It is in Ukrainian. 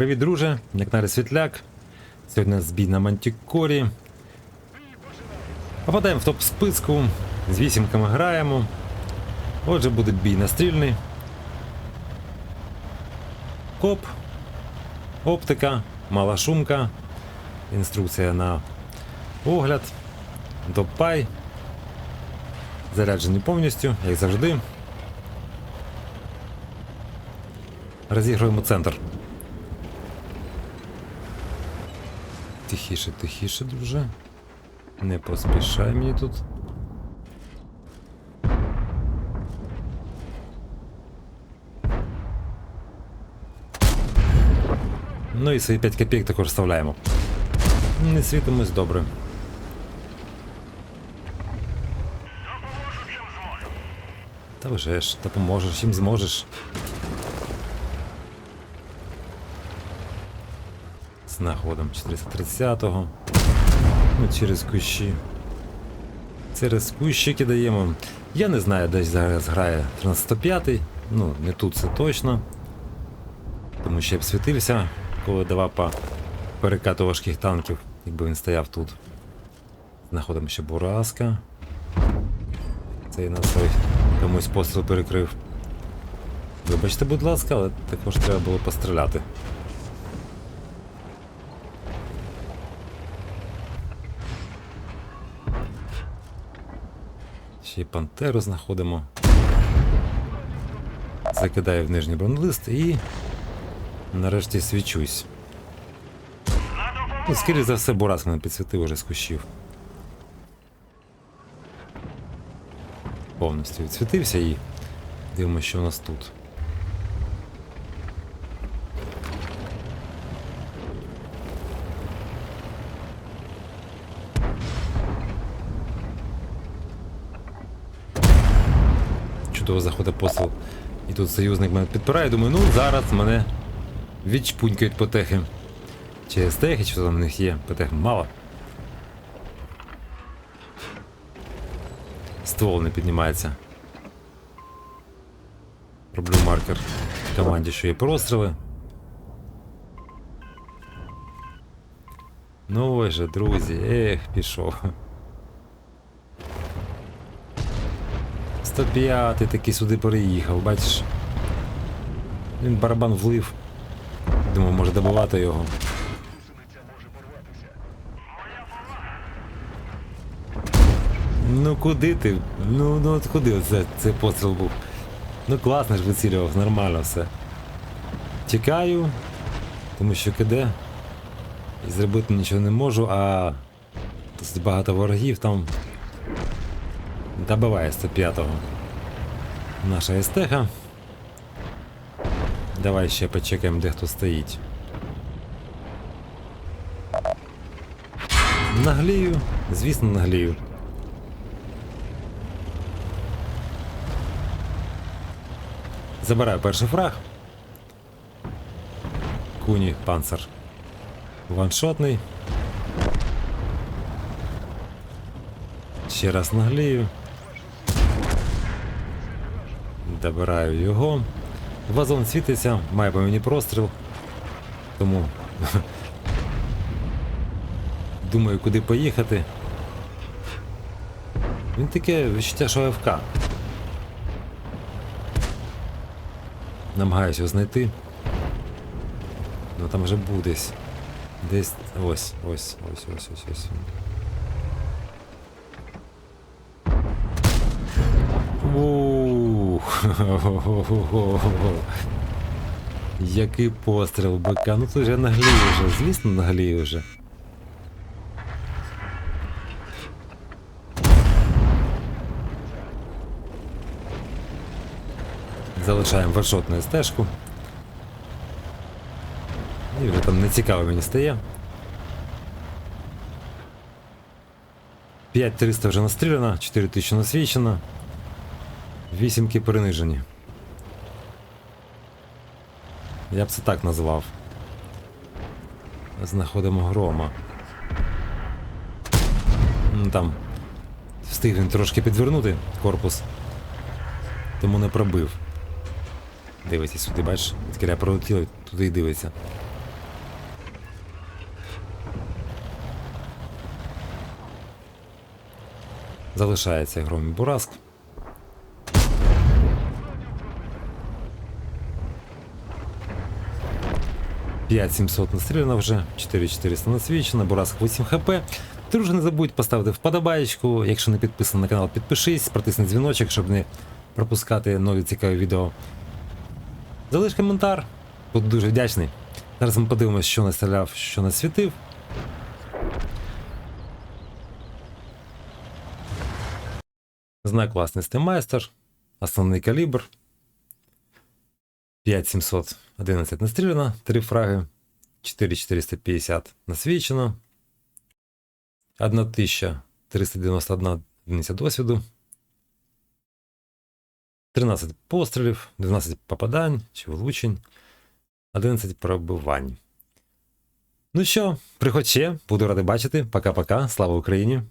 Привіт, друже, Некнарі Світляк. Сьогодні у нас бій на Мантікорі. Попадаємо в топ списку. З вісімками граємо. Отже, буде бій настрільний. Коп, оптика, мала шумка, інструкція на огляд, допай. Заряджені повністю, як завжди. Розігруємо центр. Тихіше, тихіше, друже. Не поспішай мені тут. Ну і свої 5 копійок також вставляємо. Не світимось добре. Та вже ж, допоможеш, чим зможеш. Знаходимо 430-го. Ну, через кущі. Через кущі кидаємо. Я не знаю, десь зараз грає 1305 Ну, не тут це точно. Тому що я б світився, коли давав по перекату важких танків, якби він стояв тут. Знаходимо ще Бураска. Цей на той комусь постріл перекрив. Вибачте, будь ласка, але також треба було постріляти. Ще й пантеру знаходимо. Закидаю в нижній бронелист і нарешті свічусь. Скоріше за все, Бурас мене підсвітив уже з кущів. Повністю відсвітився і дивимося, що у нас тут. Чудово заходить посил. І тут союзник мене підпирає, думаю, ну зараз мене відчпунькають потехи. Чи стехи, що там в них є, потех мало. Ствол не піднімається. Роблю маркер команді, що є простріли. Ну ой же, друзі, ех, пішов. 105 такий сюди переїхав, бачиш. Він барабан влив. Думав, може добивати його. Ну куди ти? Ну ну от куди оце цей постріл був? Ну класно ж вицілював, нормально все. Тікаю, тому що КД. І зробити нічого не можу, а тут багато ворогів там. Добиває 105-го. Наша естеха. Давай ще почекаємо, де хто стоїть. Наглію, звісно, наглію. Забираю перший фраг. Куні панцер. Ваншотний. Ще раз наглію. Добираю його. Вазон світиться, має по мені простріл. Тому думаю, куди поїхати. Він таке відчуття, що АФК. Намагаюся його знайти. Ну там вже був десь. Ось, ось, ось, ось, ось, ось. Ух. Який постріл бика. Ну тут же наглію вже, звісно, наглію вже. Залишаємо варшотну стежку. І вже там не цікаво мені стає. 5300 вже настріляно, 4000 насвічено. Вісімки принижені. Я б це так назвав. Знаходимо грома. Там. Встиг він трошки підвернути корпус, тому не пробив. Дивиться сюди, бачиш, відкря пролетіло, туди і дивиться. Залишається громі Бураск. П'ять 700 настріляно вже, 4400 насвічено, Бураск 8 хп. Друже, не забудь поставити вподобаєчку. Якщо не підписаний на канал, підпишись, протисни дзвіночок, щоб не пропускати нові цікаві відео. Залиш коментар, буду дуже вдячний. Зараз ми подивимося, що настріляв, що насвітив. Знак власності майстер, основний калібр. 5711 настріляно, 3 фраги, 4450 насвічено, 1391 одиниця досвіду, 13 пострілів, 12 попадань чи влучень, 11 пробивань. Ну що, приходь ще, буду радий бачити. Пока-пока, слава Україні!